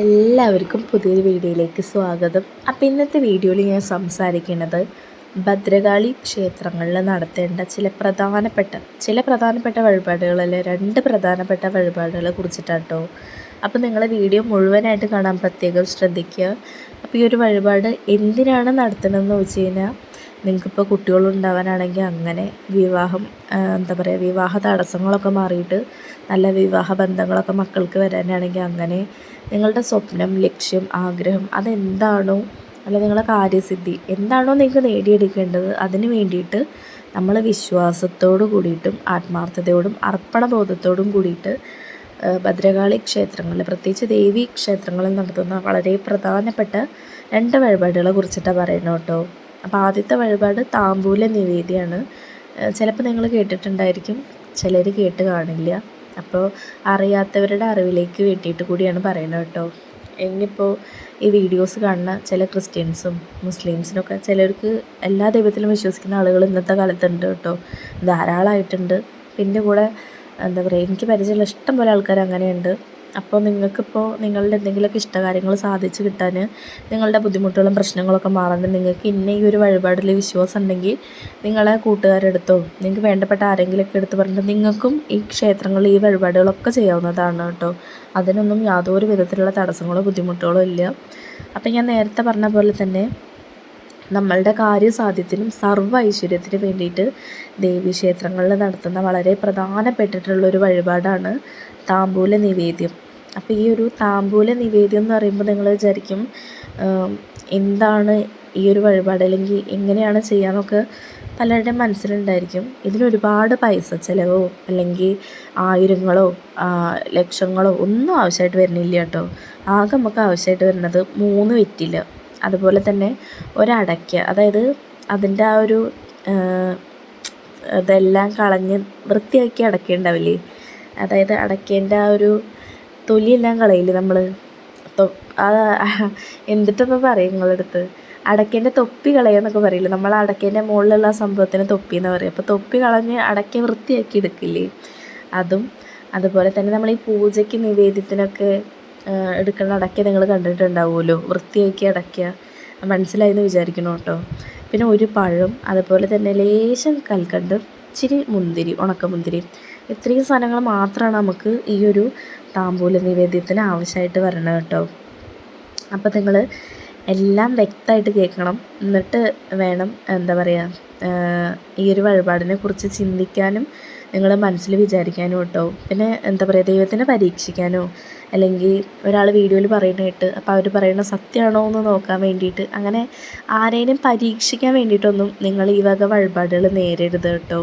എല്ലാവർക്കും പുതിയൊരു വീഡിയോയിലേക്ക് സ്വാഗതം. അപ്പോൾ ഇന്നത്തെ വീഡിയോയിൽ ഞാൻ സംസാരിക്കുന്നത് ഭദ്രകാളി ക്ഷേത്രങ്ങളിൽ നടത്തേണ്ട ചില പ്രധാനപ്പെട്ട ചില പ്രധാനപ്പെട്ട വഴിപാടുകളല്ല രണ്ട് പ്രധാനപ്പെട്ട വഴിപാടുകളെ കുറിച്ചിട്ടാണ് കേട്ടോ അപ്പോൾ നിങ്ങൾ വീഡിയോ മുഴുവനായിട്ട് കാണാൻ പ്രത്യേകം ശ്രദ്ധിക്കുക. അപ്പോൾ ഈ ഒരു വഴിപാട് എന്തിനാണ് നടത്തണമെന്ന് വെച്ച് കഴിഞ്ഞാൽ നിങ്ങൾക്കിപ്പോൾ കുട്ടികളുണ്ടാവാനാണെങ്കിൽ അങ്ങനെ വിവാഹം എന്താ പറയുക വിവാഹ തടസ്സങ്ങളൊക്കെ മാറിയിട്ട് നല്ല വിവാഹ ബന്ധങ്ങളൊക്കെ മക്കൾക്ക് വരാനാണെങ്കിൽ അങ്ങനെ നിങ്ങളുടെ സ്വപ്നം ലക്ഷ്യം ആഗ്രഹം അതെന്താണോ അല്ല നിങ്ങളുടെ കാര്യസിദ്ധി എന്താണോ നിങ്ങൾക്ക് നേടിയെടുക്കേണ്ടത് അതിന് വേണ്ടിയിട്ട് നമ്മൾ വിശ്വാസത്തോടു കൂടിയിട്ടും ആത്മാർത്ഥതയോടും അർപ്പണബോധത്തോടും കൂടിയിട്ട് ഭദ്രകാളി ക്ഷേത്രങ്ങളിൽ പ്രത്യേകിച്ച് ദേവി ക്ഷേത്രങ്ങളിൽ നടത്തുന്ന വളരെ പ്രധാനപ്പെട്ട രണ്ട് വഴിപാടുകളെ കുറിച്ചിട്ടാണ് പറയുന്നത് കേട്ടോ. അപ്പോൾ ആദ്യത്തെ വഴിപാട് താമ്പൂല നിവേദ്യമാണ് ചിലപ്പോൾ നിങ്ങൾ കേട്ടിട്ടുണ്ടായിരിക്കും ചിലർ കേട്ട് കാണില്ല. അപ്പോൾ അറിയാത്തവരുടെ അറിവിലേക്ക് വേണ്ടിയിട്ട് കൂടിയാണ് പറയുന്നത് കേട്ടോ. ഇനിയിപ്പോൾ ഈ വീഡിയോസ് കാണുന്ന ചില ക്രിസ്ത്യൻസും മുസ്ലിംസിനൊക്കെ ചിലർക്ക് എല്ലാ ദൈവത്തിലും വിശ്വസിക്കുന്ന ആളുകൾ ഇന്നത്തെ കാലത്തുണ്ട് കേട്ടോ. ധാരാളമായിട്ടുണ്ട്. പിന്നെ കൂടെ എന്താ പറയുക എനിക്ക് പരിചയമുള്ള ഇഷ്ടംപോലെ ആൾക്കാർ അങ്ങനെയുണ്ട്. അപ്പോൾ നിങ്ങൾക്കിപ്പോൾ നിങ്ങളുടെ എന്തെങ്കിലുമൊക്കെ ഇഷ്ടകാര്യങ്ങൾ സാധിച്ചു കിട്ടാൻ നിങ്ങളുടെ ബുദ്ധിമുട്ടുകളും പ്രശ്നങ്ങളൊക്കെ മാറാണ്ട് നിങ്ങൾക്ക് ഇന്ന ഈ ഒരു വഴിപാടിൽ വിശ്വാസം ഉണ്ടെങ്കിൽ നിങ്ങളെ കൂട്ടുകാരെടുത്തോ നിങ്ങൾക്ക് വേണ്ടപ്പെട്ട ആരെങ്കിലുമൊക്കെ എടുത്ത് പറഞ്ഞിട്ട് നിങ്ങൾക്കും ഈ ക്ഷേത്രങ്ങളിൽ ഈ വഴിപാടുകളൊക്കെ ചെയ്യാവുന്നതാണ് കേട്ടോ. അതിനൊന്നും യാതൊരു വിധത്തിലുള്ള തടസ്സങ്ങളോ ബുദ്ധിമുട്ടുകളോ ഇല്ല. അപ്പം ഞാൻ നേരത്തെ പറഞ്ഞ പോലെ തന്നെ നമ്മളുടെ കാര്യസാധ്യത്തിനും സർവ ഐശ്വര്യത്തിനും വേണ്ടിയിട്ട് ദേവീക്ഷേത്രങ്ങളിൽ നടത്തുന്ന വളരെ പ്രധാനപ്പെട്ടിട്ടുള്ളൊരു വഴിപാടാണ് താമ്പൂല നിവേദ്യം. അപ്പോൾ ഈ ഒരു താമ്പൂല നിവേദ്യം എന്ന് പറയുമ്പോൾ നിങ്ങൾ വിചാരിക്കും എന്താണ് ഈ ഒരു വഴിപാട്? അല്ലെങ്കിൽ എങ്ങനെയാണ് ചെയ്യാന്നൊക്കെ പലരുടെയും മനസ്സിലുണ്ടായിരിക്കും. ഇതിനൊരുപാട് പൈസ ചിലവോ അല്ലെങ്കിൽ ആയിരങ്ങളോ ലക്ഷങ്ങളോ ഒന്നും ആവശ്യമായിട്ട് വരുന്നില്ല കേട്ടോ. ആകെ നമുക്ക് ആവശ്യമായിട്ട് വരുന്നത് മൂന്ന് വെറ്റിൽ. അതുപോലെ തന്നെ ഒരടയ്ക്ക. അതായത് അതിന്റെ ആ ഒരു ഇതെല്ലാം കളഞ്ഞ് വൃത്തിയാക്കി അടയ്ക്കേണ്ടാവില്ലേ? അതായത് അടയ്ക്കേന്റെ ആ ഒരു തൊലിയെല്ലാം കളയില്ല നമ്മൾ എന്തിട്ടപ്പോൾ പറയും നിങ്ങളടുത്ത്? അടയ്ക്കേന്റെ തൊപ്പി കളയുക പറയില്ല? നമ്മൾ അടയ്ക്കേന്റെ മുകളിലുള്ള സംഭവത്തിന് തൊപ്പി എന്ന് പറയും. അപ്പോൾ തൊപ്പി കളഞ്ഞ് അടയ്ക്ക വൃത്തിയാക്കി എടുക്കില്ലേ? അതും അതുപോലെ തന്നെ നമ്മൾ ഈ പൂജയ്ക്ക് നിവേദ്യത്തിനൊക്കെ എടുക്കുന്ന അടയ്ക്ക നിങ്ങൾ കണ്ടിട്ടുണ്ടാവുമല്ലോ? വൃത്തിയാക്കി അടയ്ക്ക. മനസ്സിലായി എന്ന് വിചാരിക്കണം കേട്ടോ. പിന്നെ ഒരു പഴം അതുപോലെ തന്നെ ലേശം കൽക്കണ്ടും ഇച്ചിരി മുന്തിരി ഉണക്കമുന്തിരി. ഇത്രയും സാധനങ്ങൾ മാത്രമാണ് നമുക്ക് ഈ ഒരു താമ്പൂല നിവേദ്യത്തിന് ആവശ്യമായിട്ട് വരണം കേട്ടോ. അപ്പോൾ നിങ്ങൾ എല്ലാം വ്യക്തമായിട്ട് കേൾക്കണം. എന്നിട്ട് വേണം എന്താ പറയുക ഈ ഒരു വഴിപാടിനെ കുറിച്ച് ചിന്തിക്കാനും നിങ്ങൾ മനസ്സിൽ വിചാരിക്കാനോ കേട്ടോ. പിന്നെ എന്താ പറയുക ദൈവത്തിനെ പരീക്ഷിക്കാനോ അല്ലെങ്കിൽ ഒരാൾ വീഡിയോയിൽ പറയുന്ന കേട്ട് അപ്പോൾ അവർ പറയുന്ന സത്യമാണോ എന്ന് നോക്കാൻ വേണ്ടിയിട്ട് അങ്ങനെ ആരെയും പരീക്ഷിക്കാൻ വേണ്ടിയിട്ടൊന്നും നിങ്ങൾ ഈ വക വഴിപാടുകൾ നേരിടരുത് കേട്ടോ.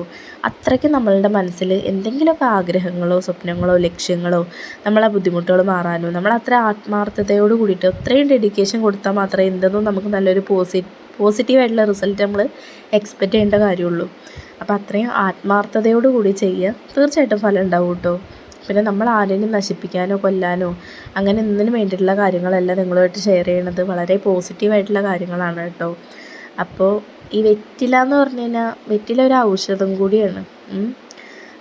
അത്രയ്ക്ക് നമ്മളുടെ മനസ്സിൽ എന്തെങ്കിലുമൊക്കെ ആഗ്രഹങ്ങളോ സ്വപ്നങ്ങളോ ലക്ഷ്യങ്ങളോ നമ്മളെ ബുദ്ധിമുട്ടുകൾ മാറാനോ നമ്മൾ അത്ര ആത്മാർത്ഥതയോട് കൂടിയിട്ട് അത്രയും ഡെഡിക്കേഷൻ കൊടുത്താൽ മാത്രമേ എന്തെന്നും നമുക്ക് നല്ലൊരു പോസി പോസിറ്റീവായിട്ടുള്ള റിസൾട്ട് നമ്മൾ എക്സ്പെക്റ്റ് ചെയ്യേണ്ട കാര്യമുള്ളൂ. അപ്പോൾ അത്രയും ആത്മാർത്ഥതയോട് കൂടി ചെയ്യുക തീർച്ചയായിട്ടും ഫലം ഉണ്ടാവും കേട്ടോ. പിന്നെ നമ്മൾ ആരെയും നശിപ്പിക്കാനോ കൊല്ലാനോ അങ്ങനെ എന്തിനു വേണ്ടിയിട്ടുള്ള കാര്യങ്ങളല്ല നിങ്ങളുമായിട്ട് ഷെയർ ചെയ്യണത്. വളരെ പോസിറ്റീവായിട്ടുള്ള കാര്യങ്ങളാണ് കേട്ടോ. അപ്പോൾ ഈ വെറ്റില എന്ന് പറഞ്ഞു കഴിഞ്ഞാൽ വെറ്റില ഒരു ഔഷധം കൂടിയാണ്.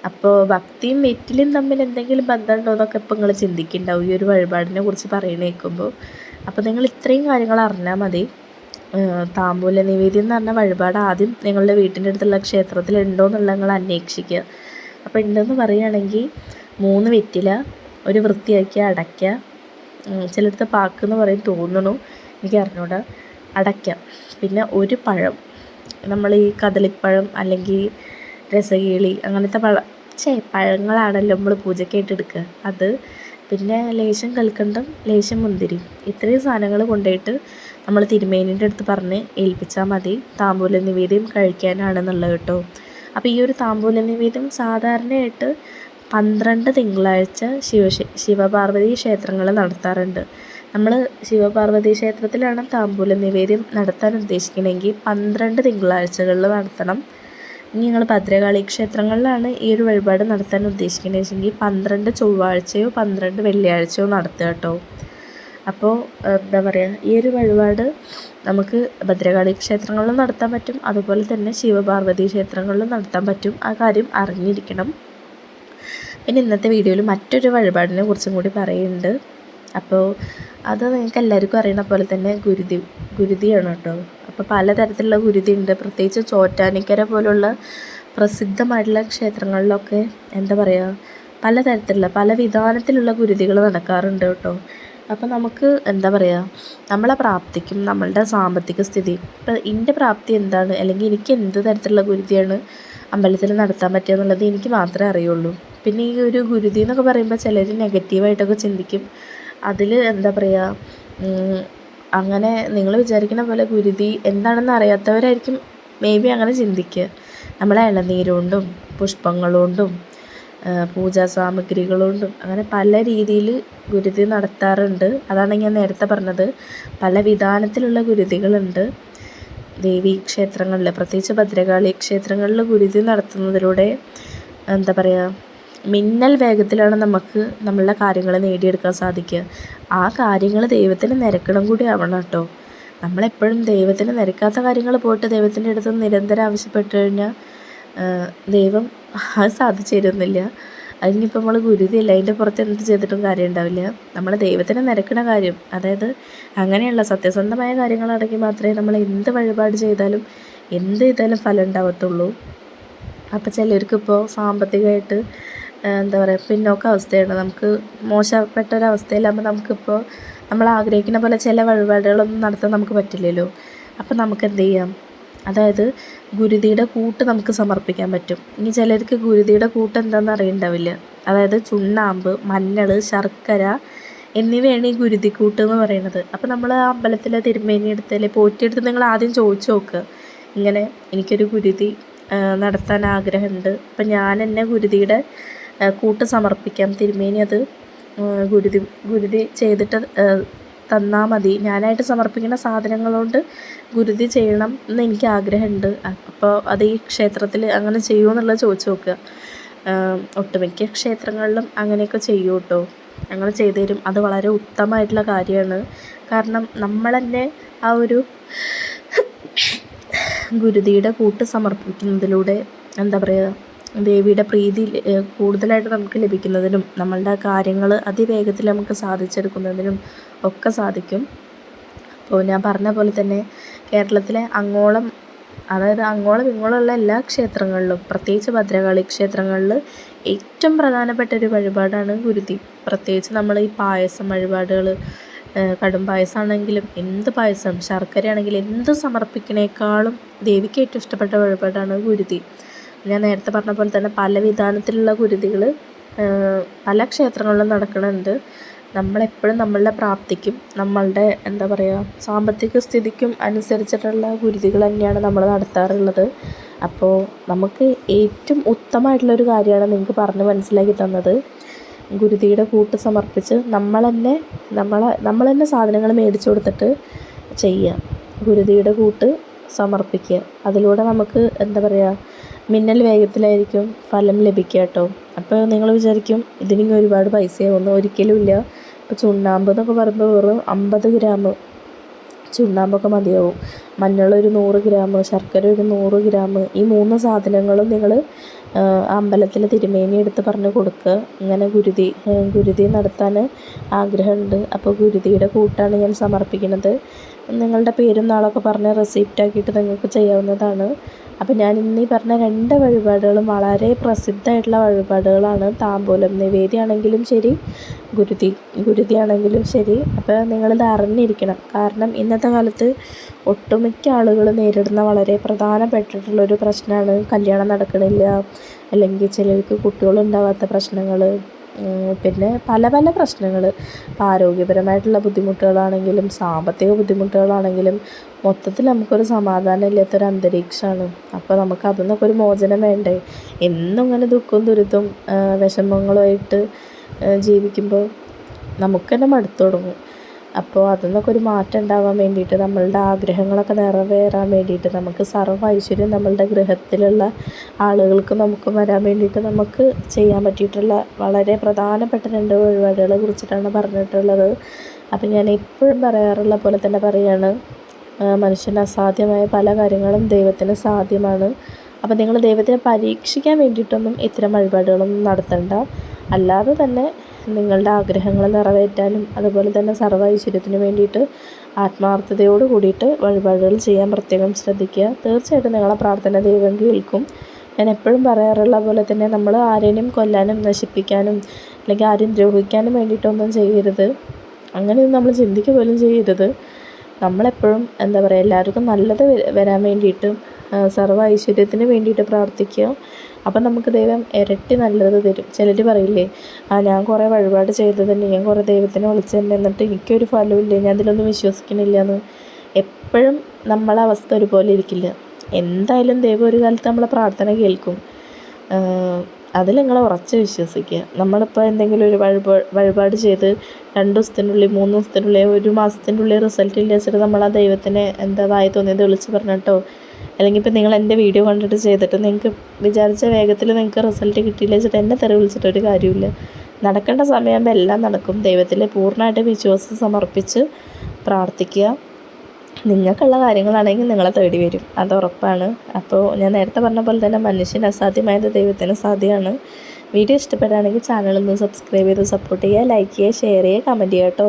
അപ്പോൾ ഭക്തിയും വെറ്റിലും തമ്മിൽ എന്തെങ്കിലും ബന്ധമുണ്ടോ എന്നൊക്കെ ഇപ്പോൾ നിങ്ങൾ ചിന്തിക്കുന്നുണ്ടാവും ഈ ഒരു വഴിപാടിനെ കുറിച്ച് പറയണേക്കുമ്പോൾ അപ്പോൾ നിങ്ങൾ ഇത്രയും കാര്യങ്ങൾ അറിഞ്ഞാൽ മതി. താമ്പൂല നിവേദ്യം എന്ന് പറഞ്ഞ വഴിപാട് ആദ്യം നിങ്ങളുടെ വീട്ടിന്റെ അടുത്തുള്ള ക്ഷേത്രത്തിൽ ഉണ്ടോ എന്നുള്ള നിങ്ങൾ അന്വേഷിക്കുക. അപ്പോൾ ഉണ്ടെന്ന് പറയുകയാണെങ്കിൽ മൂന്ന് വെറ്റില ഒരു വൃത്തിയാക്കിയ അടയ്ക്ക. ചിലടത്ത് പാക്ക് എന്ന് പറയും തോന്നണു എനിക്ക് അറിഞ്ഞൂടാ. അടയ്ക്ക. പിന്നെ ഒരു പഴം. നമ്മൾ ഈ കദളിപ്പഴം അല്ലെങ്കിൽ രസകീളി അങ്ങനത്തെ പഴ ചേ പഴങ്ങളാണല്ലോ നമ്മൾ പൂജയ്ക്കായിട്ട് എടുക്കുക. അത് പിന്നെ ലേശം കൽക്കണ്ടം ലേശം മുന്തിരി. ഇത്രയും സാധനങ്ങൾ കൊണ്ടുപോയിട്ട് നമ്മൾ തിരുമേനിന്റെ അടുത്ത് പറഞ്ഞ് ഏൽപ്പിച്ചാൽ മതി. താമ്പൂല നിവേദ്യം കഴിക്കാനാണെന്നുള്ളത് കേട്ടോ. അപ്പോൾ ഈ ഒരു താമ്പൂല നിവേദ്യം സാധാരണയായിട്ട് പന്ത്രണ്ട് തിങ്കളാഴ്ച ശിവ ശിവപാർവതി ക്ഷേത്രങ്ങൾ നടത്താറുണ്ട്. നമ്മൾ ശിവപാർവതി ക്ഷേത്രത്തിലാണ് താമ്പൂല നിവേദ്യം നടത്താൻ ഉദ്ദേശിക്കണമെങ്കിൽ പന്ത്രണ്ട് തിങ്കളാഴ്ചകളിൽ നടത്തണം. ഇനി നിങ്ങൾ ഭദ്രകാളി ക്ഷേത്രങ്ങളിലാണ് ഈ ഒരു വഴിപാട് നടത്താൻ ഉദ്ദേശിക്കുന്നത് വെച്ചെങ്കിൽ പന്ത്രണ്ട് ചൊവ്വാഴ്ചയോ പന്ത്രണ്ട് വെള്ളിയാഴ്ചയോ നടത്തുക കേട്ടോ. അപ്പോൾ എന്താ പറയുക ഈ ഒരു വഴിപാട് നമുക്ക് ഭദ്രകാളി ക്ഷേത്രങ്ങളിലും നടത്താൻ പറ്റും. അതുപോലെ തന്നെ ശിവപാർവതി ക്ഷേത്രങ്ങളിലും നടത്താൻ പറ്റും. ആ കാര്യം അറിഞ്ഞിരിക്കണം. പിന്നെ ഇന്നത്തെ വീഡിയോയിൽ മറ്റൊരു വഴിപാടിനെ കുറിച്ചും കൂടി പറയുന്നുണ്ട്. അപ്പോൾ അത് നിങ്ങൾക്ക് എല്ലാവർക്കും അറിയണ പോലെ തന്നെ ഗുരുതി ഗുരുതിയാണ് കേട്ടോ. അപ്പോൾ പലതരത്തിലുള്ള ഗുരുതി ഉണ്ട്. പ്രത്യേകിച്ച് ചോറ്റാനിക്കര പോലുള്ള പ്രസിദ്ധമായിട്ടുള്ള ക്ഷേത്രങ്ങളിലൊക്കെ എന്താ പറയുക പലതരത്തിലുള്ള പല വിധാനത്തിലുള്ള ഗുരുതികൾ നടക്കാറുണ്ട് കേട്ടോ. അപ്പോൾ നമുക്ക് എന്താ പറയുക നമ്മളെ പ്രാപ്തിക്കും നമ്മളുടെ സാമ്പത്തിക സ്ഥിതി. ഇപ്പം എന്റെ പ്രാപ്തി എന്താണ്? അല്ലെങ്കിൽ എനിക്ക് എന്ത് തരത്തിലുള്ള ഗുരുതിയാണ് അമ്പലത്തിൽ നടത്താൻ പറ്റുക എന്നുള്ളത് എനിക്ക് മാത്രമേ അറിയുള്ളൂ. പിന്നെ ഈ ഒരു ഗുരുതി എന്നൊക്കെ പറയുമ്പോൾ ചിലർ നെഗറ്റീവായിട്ടൊക്കെ ചിന്തിക്കും. അതിൽ എന്താ പറയുക അങ്ങനെ നിങ്ങൾ വിചാരിക്കുന്ന പോലെ ഗുരുതി എന്താണെന്ന് അറിയാത്തവരായിരിക്കും മേ ബി അങ്ങനെ ചിന്തിക്കുക. നമ്മളെ ഇളനീര് കൊണ്ടും പുഷ്പങ്ങൾ കൊണ്ടും പൂജാ സാമഗ്രികൾ കൊണ്ടും അങ്ങനെ പല രീതിയിൽ ഗുരുതി നടത്താറുണ്ട്. അതാണ് ഞാൻ നേരത്തെ പറഞ്ഞത്. പല വിധാനത്തിലുള്ള ഗുരുതികളുണ്ട്. ദേവീ ക്ഷേത്രങ്ങളിൽ പ്രത്യേകിച്ച് ഭദ്രകാളി ക്ഷേത്രങ്ങളിൽ ഗുരുതി നടത്തുന്നതിലൂടെ എന്താ പറയുക മിന്നൽ വേഗത്തിലാണ് നമുക്ക് നമ്മളുടെ കാര്യങ്ങൾ നേടിയെടുക്കാൻ സാധിക്കുക. ആ കാര്യങ്ങൾ ദൈവത്തിന് നിരക്കണം കൂടി ആവണം കേട്ടോ. നമ്മളെപ്പോഴും ദൈവത്തിന് നിരക്കാത്ത കാര്യങ്ങൾ പോയിട്ട് ദൈവത്തിന്റെ അടുത്ത് നിരന്തരം ആവശ്യപ്പെട്ട് കഴിഞ്ഞാൽ ദൈവം അത് സാധിച്ചു തരുന്നില്ല അതിനിപ്പോൾ നമ്മൾ ഗുരുതിയല്ല അതിന്റെ പുറത്ത് എന്ത് ചെയ്തിട്ടും കാര്യം ഉണ്ടാവില്ല നമ്മൾ ദൈവത്തിന് നിരക്കുന്ന കാര്യം അതായത് അങ്ങനെയുള്ള സത്യസന്ധമായ കാര്യങ്ങളാണെങ്കിൽ മാത്രമേ നമ്മൾ എന്ത് വഴിപാട് ചെയ്താലും എന്ത് ചെയ്താലും ഫലം ഉണ്ടാവത്തുള്ളൂ. അപ്പോൾ ചിലർക്കിപ്പോൾ സാമ്പത്തികമായിട്ട് എന്താ പറയുക പിന്നോക്ക അവസ്ഥയാണ്. നമുക്ക് മോശപ്പെട്ട ഒരവസ്ഥയിലാകുമ്പോൾ നമുക്കിപ്പോൾ നമ്മൾ ആഗ്രഹിക്കുന്ന പോലെ ചില വഴിപാടുകളൊന്നും നടത്താൻ നമുക്ക് പറ്റില്ലല്ലോ. അപ്പോൾ നമുക്ക് എന്ത് ചെയ്യാം? അതായത് ഗുരുതിയുടെ കൂട്ട് നമുക്ക് സമർപ്പിക്കാൻ പറ്റും. ഇനി ചിലർക്ക് ഗുരുതിയുടെ കൂട്ട് എന്താണെന്ന് അറിയണ്ടാവില്ല. അതായത് ചുണ്ണാമ്പ് മഞ്ഞൾ ശർക്കര എന്നിവയാണ് ഈ ഗുരുതിക്കൂട്ട് എന്ന് പറയുന്നത്. അപ്പോൾ നമ്മൾ ആ അമ്പലത്തിലെ തിരുമേനി എടുത്ത് അല്ലെങ്കിൽ പോറ്റിയെടുത്ത് നിങ്ങൾ ആദ്യം ചോദിച്ചു നോക്കുക ഇങ്ങനെ എനിക്കൊരു ഗുരുതി നടത്താൻ ആഗ്രഹമുണ്ട്. അപ്പം ഞാൻ എന്നെ ഗുരുതിയുടെ കൂട്ട് സമർപ്പിക്കാം. തിരുമേനി അത് ഗുരുതി ഗുരുതി ചെയ്തിട്ട് തന്നാൽ മതി. ഞാനായിട്ട് സമർപ്പിക്കുന്ന സാധനങ്ങളോട് ഗുരുതി ചെയ്യണം എന്ന് എനിക്ക് ആഗ്രഹമുണ്ട്. അപ്പോൾ അത് ഈ ക്ഷേത്രത്തിൽ അങ്ങനെ ചെയ്യുമോ എന്നുള്ളത് ചോദിച്ചു നോക്കുക. ഒട്ടുമിക്ക ക്ഷേത്രങ്ങളിലും അങ്ങനെയൊക്കെ ചെയ്യൂ കേട്ടോ അങ്ങനെ ചെയ്തു തരും. അത് വളരെ ഉത്തമമായിട്ടുള്ള കാര്യമാണ്. കാരണം നമ്മൾ തന്നെ ആ ഒരു ഗുരുതിയുടെ കൂട്ട് സമർപ്പിക്കുന്നതിലൂടെ എന്താ പറയുക ദേവിയുടെ പ്രീതി കൂടുതലായിട്ട് നമുക്ക് ലഭിക്കുന്നതിനും നമ്മളുടെ കാര്യങ്ങൾ അതിവേഗത്തിൽ നമുക്ക് സാധിച്ചെടുക്കുന്നതിനും ഒക്കെ സാധിക്കും. അപ്പോൾ ഞാൻ പറഞ്ഞ പോലെ തന്നെ കേരളത്തിലെ അങ്ങോളം അതായത് അങ്ങോളം ഇങ്ങോളമുള്ള എല്ലാ ക്ഷേത്രങ്ങളിലും പ്രത്യേകിച്ച് ഭദ്രകാളി ക്ഷേത്രങ്ങളിൽ ഏറ്റവും പ്രധാനപ്പെട്ട ഒരു വഴിപാടാണ് ഗുരുതി. പ്രത്യേകിച്ച് നമ്മൾ ഈ പായസം വഴിപാടുകൾ കടും പായസമാണെങ്കിലും എന്ത് പായസം ശർക്കരയാണെങ്കിലും എന്ത് സമർപ്പിക്കണേക്കാളും ദേവിക്ക് ഏറ്റവും ഇഷ്ടപ്പെട്ട വഴിപാടാണ് ഗുരുതി. ഞാൻ നേരത്തെ പറഞ്ഞ പോലെ തന്നെ പല വിധാനത്തിലുള്ള കുരുതികൾ പല ക്ഷേത്രങ്ങളിലും നടക്കുന്നുണ്ട് നമ്മളെപ്പോഴും നമ്മളുടെ പ്രാപ്തിക്കും നമ്മളുടെ എന്താ പറയുക സാമ്പത്തിക സ്ഥിതിക്കും അനുസരിച്ചിട്ടുള്ള ഗുരുതികൾ തന്നെയാണ് നമ്മൾ നടത്താറുള്ളത്. അപ്പോൾ നമുക്ക് ഏറ്റവും ഉത്തമമായിട്ടുള്ളൊരു കാര്യമാണ് നിങ്ങൾക്ക് പറഞ്ഞ് മനസ്സിലാക്കി തന്നത്. ഗുരുതിയുടെ കൂട്ട് സമർപ്പിച്ച് നമ്മൾ തന്നെ നമ്മളെ നമ്മൾ തന്നെ സാധനങ്ങൾ മേടിച്ചു കൊടുത്തിട്ട് ചെയ്യുക. ഗുരുതിയുടെ കൂട്ട് സമർപ്പിക്കുക. അതിലൂടെ നമുക്ക് എന്താ പറയുക മിന്നൽ വേഗത്തിലായിരിക്കും ഫലം ലഭിക്കുക കേട്ടോ. അപ്പോൾ നിങ്ങൾ വിചാരിക്കും ഇതിനിങ്ങനെ ഒരുപാട് പൈസയാവുമെന്ന് ഒരിക്കലും ഇല്ല. ഇപ്പോൾ ചുണ്ണാമ്പ് എന്നൊക്കെ പറയുമ്പോൾ വെറും അമ്പത് ഗ്രാം ചുണ്ണാമ്പൊക്കെ മതിയാവും. മഞ്ഞൾ ഒരു നൂറ് ഗ്രാം ശർക്കര ഒരു നൂറ് ഗ്രാം ഈ മൂന്ന് സാധനങ്ങളും നിങ്ങൾ അമ്പലത്തിലെ തിരുമേനി എടുത്ത് പറഞ്ഞ് കൊടുക്കുക. ഇങ്ങനെ ഗുരുതി ഗുരുതി നടത്താൻ ആഗ്രഹമുണ്ട്. അപ്പോൾ ഗുരുതിയുടെ കൂട്ടാണ് ഞാൻ സമർപ്പിക്കുന്നത്. നിങ്ങളുടെ പേരും നാളൊക്കെ പറഞ്ഞ് റെസിപ്റ്റ് ആക്കിയിട്ട് നിങ്ങൾക്ക് ചെയ്യാവുന്നതാണ്. അപ്പോൾ ഞാൻ ഇന്നീ പറഞ്ഞ രണ്ട് വഴിപാടുകളും വളരെ പ്രസിദ്ധമായിട്ടുള്ള വഴിപാടുകളാണ്. താമ്പൂലം നിവേദ്യമാണെങ്കിലും ശരി ഗുരുതി ഗുരുതി ആണെങ്കിലും ശരി. അപ്പോൾ നിങ്ങളിത് അറിഞ്ഞിരിക്കണം. കാരണം ഇന്നത്തെ കാലത്ത് ഒട്ടുമിക്ക ആളുകൾ നേരിടുന്ന വളരെ പ്രധാനപ്പെട്ടിട്ടുള്ളൊരു പ്രശ്നമാണ് കല്യാണം നടക്കണില്ല അല്ലെങ്കിൽ ചിലർക്ക് കുട്ടികളുണ്ടാവാത്ത പ്രശ്നങ്ങൾ പിന്നെ പല പല പ്രശ്നങ്ങൾ ഇപ്പോൾ ആരോഗ്യപരമായിട്ടുള്ള ബുദ്ധിമുട്ടുകളാണെങ്കിലും സാമ്പത്തിക ബുദ്ധിമുട്ടുകളാണെങ്കിലും മൊത്തത്തിൽ നമുക്കൊരു സമാധാനം ഇല്ലാത്തൊരു അന്തരീക്ഷമാണ് അപ്പോൾ നമുക്ക് അതിൽ നിന്നൊക്കെ ഒരു മോചനം വേണ്ടേ? എന്നും ഇങ്ങനെ ദുഃഖവും ദുരിതവും വിഷമങ്ങളുമായിട്ട് ജീവിക്കുമ്പോൾ നമുക്ക് തന്നെ തുടങ്ങും. അപ്പോൾ അതിൽ ഒരു മാറ്റം ഉണ്ടാവാൻ വേണ്ടിയിട്ട് നമ്മളുടെ ആഗ്രഹങ്ങളൊക്കെ നിറവേറാൻ വേണ്ടിയിട്ട് നമുക്ക് സർവ ഐശ്വര്യം നമ്മളുടെ ഗൃഹത്തിലുള്ള ആളുകൾക്ക് നമുക്ക് വരാൻ വേണ്ടിയിട്ട് നമുക്ക് ചെയ്യാൻ പറ്റിയിട്ടുള്ള വളരെ പ്രധാനപ്പെട്ട രണ്ട് വഴിപാടുകളെ കുറിച്ചിട്ടാണ് പറഞ്ഞിട്ടുള്ളത്. അപ്പം ഞാൻ എപ്പോഴും പറയാറുള്ള പോലെ തന്നെ പറയുകയാണ് മനുഷ്യന് അസാധ്യമായ പല കാര്യങ്ങളും ദൈവത്തിന് സാധ്യമാണ്. അപ്പോൾ നിങ്ങൾ ദൈവത്തെ പരീക്ഷിക്കാൻ വേണ്ടിയിട്ടൊന്നും ഇത്തരം വഴിപാടുകളൊന്നും നടത്തണ്ട. അല്ലാതെ തന്നെ നിങ്ങളുടെ ആഗ്രഹങ്ങൾ നിറവേറ്റാനും അതുപോലെ തന്നെ സർവ ഐശ്വര്യത്തിന് വേണ്ടിയിട്ട് ആത്മാർത്ഥതയോട് കൂടിയിട്ട് വഴിപാടുകൾ ചെയ്യാൻ പ്രത്യേകം ശ്രദ്ധിക്കുക. തീർച്ചയായിട്ടും നിങ്ങളെ പ്രാർത്ഥന ദൈവം കേൾക്കും. ഞാൻ എപ്പോഴും പറയാറുള്ള പോലെ തന്നെ നമ്മൾ ആരെയും കൊല്ലാനും നശിപ്പിക്കാനും അല്ലെങ്കിൽ ആരെയും ദ്രോഹിക്കാനും വേണ്ടിയിട്ടൊന്നും ചെയ്യരുത്. അങ്ങനെയൊന്നും നമ്മൾ ചിന്തിക്കുക പോലും ചെയ്യരുത്. നമ്മളെപ്പോഴും എന്താ പറയുക എല്ലാവർക്കും നല്ലത് വരാൻ വേണ്ടിയിട്ടും സർവ ഐശ്വര്യത്തിന് വേണ്ടിയിട്ട് പ്രാർത്ഥിക്കുക. അപ്പം നമുക്ക് ദൈവം ഇരട്ടി നല്ലത് തരും. ചിലർ പറയില്ലേ ആ ഞാൻ കുറേ വഴിപാട് ചെയ്തതന്നെ ഞാൻ കുറേ ദൈവത്തിനെ വിളിച്ചു തന്നെ. എന്നിട്ട് എനിക്കൊരു ഫലമില്ല ഞാൻ അതിലൊന്നും വിശ്വസിക്കണില്ല എന്ന് എപ്പോഴും നമ്മളെ അവസ്ഥ ഒരുപോലെ ഇരിക്കില്ല. എന്തായാലും ദൈവം ഒരു കാലത്ത് നമ്മളെ പ്രാർത്ഥന കേൾക്കും. അതിൽ നിങ്ങൾ ഉറച്ച് വിശ്വസിക്കുക. നമ്മളിപ്പോൾ എന്തെങ്കിലും ഒരു വഴിപാട് വഴിപാട് ചെയ്ത് രണ്ട് ദിവസത്തിനുള്ളിൽ മൂന്ന് ദിവസത്തിനുള്ളിൽ ഒരു മാസത്തിന്റെ ഉള്ളിൽ റിസൾട്ട് ഇല്ല വെച്ചിട്ട് നമ്മൾ ആ ദൈവത്തിനെ എന്താ വായി തോന്നിയത് വിളിച്ച് പറഞ്ഞിട്ടോ അല്ലെങ്കിൽ ഇപ്പം നിങ്ങൾ എന്റെ വീഡിയോ കണ്ടിട്ട് ചെയ്തിട്ട് നിങ്ങൾക്ക് വിചാരിച്ച വേഗത്തിൽ നിങ്ങൾക്ക് റിസൾട്ട് കിട്ടിയില്ല വെച്ചിട്ട് എന്നെ തെറി വിളിച്ചിട്ട് ഒരു കാര്യമില്ല നടക്കേണ്ട സമയമാകുമ്പോൾ എല്ലാം നടക്കും. ദൈവത്തിൽ പൂർണമായിട്ട് വിശ്വാസം സമർപ്പിച്ച് പ്രാർത്ഥിക്കുക. നിങ്ങൾക്കുള്ള കാര്യങ്ങളാണെങ്കിൽ നിങ്ങളെ തേടി വരും. അത് ഉറപ്പാണ്. അപ്പോൾ ഞാൻ നേരത്തെ പറഞ്ഞ പോലെ തന്നെ മനുഷ്യന് അസാധ്യമായത് ദൈവത്തിന് സാധ്യമാണ്. വീഡിയോ ഇഷ്ടപ്പെടുകയാണെങ്കിൽ ചാനൽ ഒന്ന് സബ്സ്ക്രൈബ് ചെയ്ത് സപ്പോർട്ട് ചെയ്യുക ലൈക്ക് ചെയ്യുക ഷെയർ ചെയ്യുക കമന്റ് ചെയ്യുക കേട്ടോ.